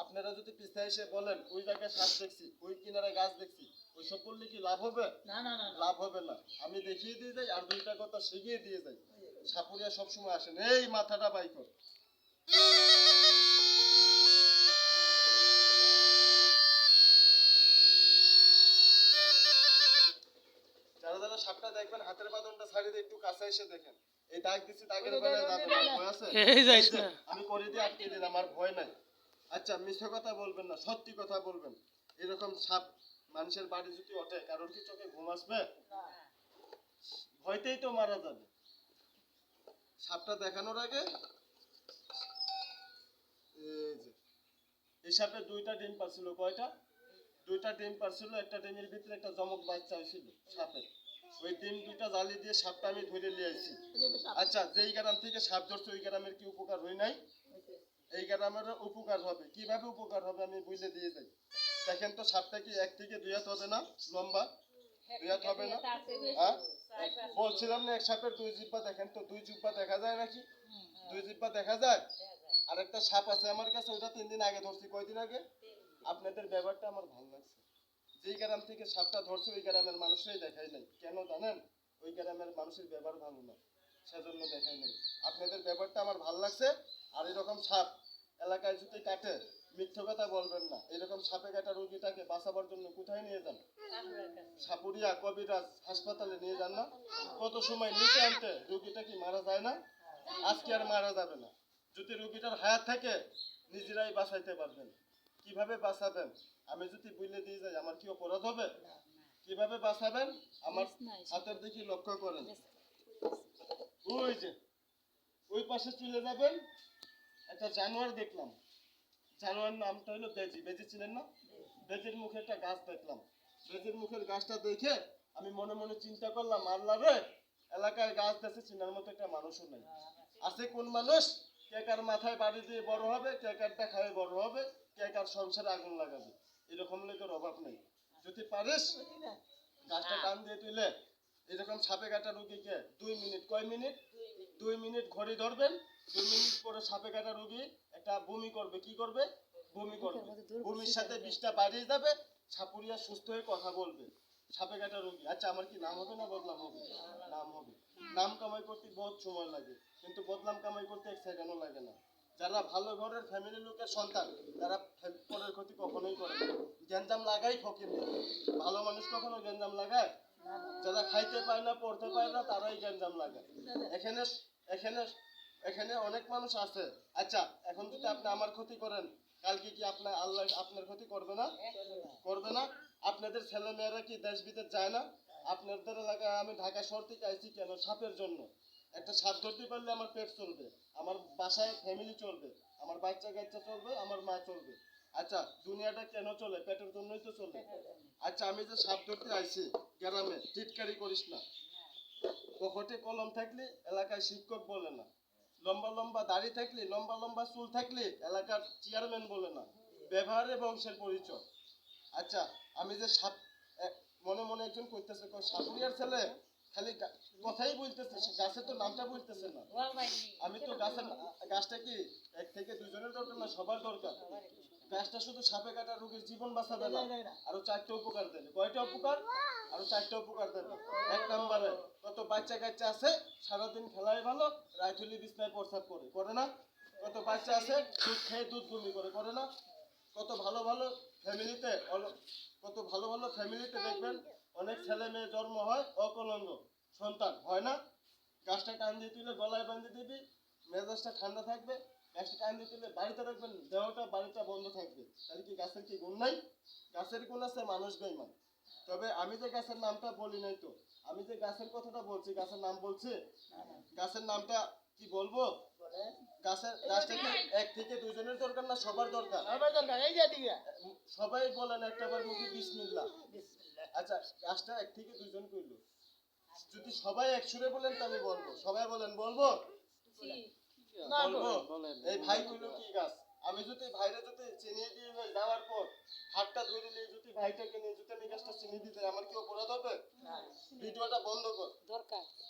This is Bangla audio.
আপনারা যদি পিছনে এসে বলেন ওই জায়গায় সাপ দেখছি ওই কিনারে গাছ দেখছি ওইসব বললে কি লাভ হবে? না না না। লাভ হবে না। আমি দেখিয়ে দিয়ে যাই আর দুইটা কথা শিখিয়ে দিয়ে যাই। সাপুরিয়া সবসময় আসেন এই মাথাটা বাইকর যারা যারা সাপটা দেখবেন হাতের বাঁধনটা ছাড়িয়ে দিয়ে একটু কাছে এসে দেখেন। এই দাগ দিচ্ছি দাগের বেলায় দাগ, যাবে ওই না, দাগ। ভয় আছে? এই যাইস এই যে, না। আমি করে দিয়ে আটকে দিলাম আমার ভয় নাই। আচ্ছা মিথ্যা কথা বলবেন না সত্যি কথা বলবেন। এরকম সাপ মানুষের বাড়ি যদি ওঠে কারোর কি চোখে ঘুম আসবে? ভয়তেই তো মারা যাবে। সাপটা দেখানোর আগে এই সাপে দুইটা ডিম পারছিল কয়টা? দুইটা ডিম পারছিল একটা ডিমের ভিতরে একটা জমক বাচ্চা হয়েছিল সাপের। ওই ডিম দুইটা জ্বালি দিয়ে সাপটা আমি ধরে নিয়ে আসছি। আচ্ছা যেই গ্রাম থেকে সাপ ধরছে ওই গ্রামের কি উপকার হয় নাই। এই গ্রামের উপকার হবে। কীভাবে উপকার হবে আমি বুঝে দিয়ে যাই দেখেন তো সাপটা কি এক থেকে দুই হাত হবে না? লম্বা? দুই হাত হবে না? হ্যাঁ? বলছিলাম না, এক সাপের দুই জিব্বা। দেখেন তো, দুই জিব্বা দেখা যায় নাকি? দুই জিব্বা দেখা যায়? আর একটা সাপ আছে আমার কাছে, ওটা তিন দিন আগে ধরছি। কয়দিন আগে? আপনাদের ব্যাপারটা আমার ভালো লাগছে। যেই গ্রাম থেকে সাপটা ধরছে, ওই গ্রামের মানুষরাই দেখাই নাই। কেন জানেন? ওই গ্রামের মানুষের ব্যবহার ভালো না। সেজন্য দেখাই নাই। আপনাদের ব্যাপারটা আমার ভালো লাগছে। আর এরকম সাপ এলাকায় যদি কাটে মিথ্যে কথা বলবেন না, এরকম সাপে কাটা রোগীটাকে বাঁচাবার জন্য কোথায় নিয়ে যান? সাপুরিয়া, কবিরাজ হাসপাতালে নিয়ে যান না? কত সময় নিতে আনতে রোগীটা কি মারা যায় না? আজকে আর মারা যাবে না। যদি রোগীটার হায়াত থাকে, নিজেরাই বাঁচাইতে পারবেন। কীভাবে বাঁচাবেন? আমি যদি বুঝলে দিয়ে যাই, আমার কি অপরাধ হবে? কীভাবে বাঁচাবেন? আমার হাতের দিকে লক্ষ্য করেন। ওই যে, ওই পাশে চলে যাবেন। একটা জানোয়ার দেখলাম। জানোয়ার নামটা হলো বেজি। বেজি ছিলেন না? বেজির মুখে একটা গাছ দেখলাম। বেজির মুখের গাছটা দেখে আমি মনে মনে চিন্তা করলাম আল্লাহ রে এলাকায় গাছ দেখে চিনার মতো একটা মানুষও নেই। আছে কোন মানুষ? কে কার মাথায় বাড়ি দিয়ে বড় হবে কে কারটা খায় বড় হবে কে কার সংসারে আগুন লাগাবে? এরকম লোকের অভাব নেই। যদি পারিস গাছটা টান দিয়ে তুলে এরকম সাপে কাটা রুগীকে দুই মিনিট কয় মিনিট। দুই মিনিট ঘড়ি ধরবেন মিনিট পরে সাপে কাটা রুগী একটা বমি করবে। কি করবে? বমি করবে। বমির সাথে বিষটা বাড়িয়ে যাবে সাপুরিয়া সুস্থ হয়ে কথা বলবে। সাপে কাটা রুগী। আচ্ছা আমার কি নাম হবে না বদনাম হবে? নাম হবে। নাম কামাই করতে বহুত সময় লাগে কিন্তু বদনাম কামাই করতে এক সেকেন্ডও লাগে না। যারা ভালো ঘরের ফ্যামিলির লোকের সন্তান তারা পরের ক্ষতি কখনোই করে না। গ্যাঞ্জাম লাগাই ফকির ভালো মানুষ কখনো গ্যাঞ্জাম লাগায়? যারা খাইতে পায় না পড়তে পায় না তারাই গ্যাঞ্জাম লাগায়। এখানে এখানে এখানে অনেক মানুষ আছে। আচ্ছা এখন যদি আপনি আমার ক্ষতি করেন, কালকে কি আপনার আল্লাহ আপনার ক্ষতি করবে না? করবে না। আপনাদের ছেলে মেয়েরা কি দেশ বিদেশ যায় না? আপনাদের এলাকায় আমি ঢাকা শহর থেকে আইছি কেন? সাপের জন্য। একটা সাপ ধরতে পারলে আমার পেট চলবে। আমার বাসায় ফ্যামিলি চলবে। আমার বাচ্চা কাচ্চা চলবে, আমার মা চলবে। আচ্ছা দুনিয়াটা কেন চলে? পেটের জন্যই তো চলে। আচ্ছা আমি যে সাপ ধরতে আইছি গ্রামে, টিটকারি করিস না। পকেটে কলম থাকলে এলাকায় শিক্ষক বলে না। লম্বা লম্বা দাড়ি থাকলে, লম্বা লম্বা চুল থাকলে এলাকার চেয়ারম্যান বলে না। ব্যবহারে বংশের পরিচয়। আচ্ছা আমি যে সাপ মনে মনে একজন করতেছে সাপুরিয়ার ছেলে খালি কথাই বলতেছে গাছের তো নামটা বলতেছে না। আমি তো গাছের গাছটা কি এক থেকে দুজনের দরকার না সবার দরকার? গাছটা শুধু সাপে কাটা রোগীর জীবন বাঁচাবে না আরও চারটে উপকার দেবে। কয়টা উপকার? আরও চারটে উপকার দেবে। এক নম্বরে কত বাচ্চা কাচ্চা আছে সারাদিন খেলায় ভালো রাইথলি বিছনায় প্রস্রাব করে করে না? কত বাচ্চা আছে দুধ খেয়ে দুধ বমি করে করে না? কত ভালো ভালো ফ্যামিলিতে কত ভালো ভালো ফ্যামিলিতে দেখবেন অনেক ছেলে মেয়ে জন্ম হয় অকলঙ্গ সন্তান হয় না? গাছটা টান দিয়ে তুলে গলায় বাঁধে দিবি মেজাজটা ঠান্ডা থাকবে গাছটা টান দিয়ে তুলে বাড়িতে রাখবেন দেহটা বাড়িটা বন্ধ থাকবে। তাহলে কি গাছের কি গুণ নাই? গাছের গুণ আছে মানুষ বেইমান তবে আমি যে গাছের নামটা বলি নাই তো আমি যে গাছের কথাটা বলছি গাছের নাম বলছি? গাছের নামটা কি বলব? গাছের গাছটা কি এক থেকে দুজনের দরকার না সবার দরকার? আমার দরকার, এই সবাই বলেন একটাবার মুখে বিসমিল্লাহ। আচ্ছা কাজটা এক থেকে দুজন করল যদি সবাই এক সুরে বলেন তাহলে বলব। সবাই বলেন বলব? না বলব? এই ভাই কইলো কি গাছ? আমি যদি ভাইরা যদি চিনিয়ে দিয়ে যাই যাওয়ার পর হাতটা ধরে নিয়ে যদি ভাইটাকে নিয়ে যদি আমি গাছটা চিনিয়ে দিতে আমার কি অপরাধ হবে? না। ভিডিওটা বন্ধ কর। দরকার।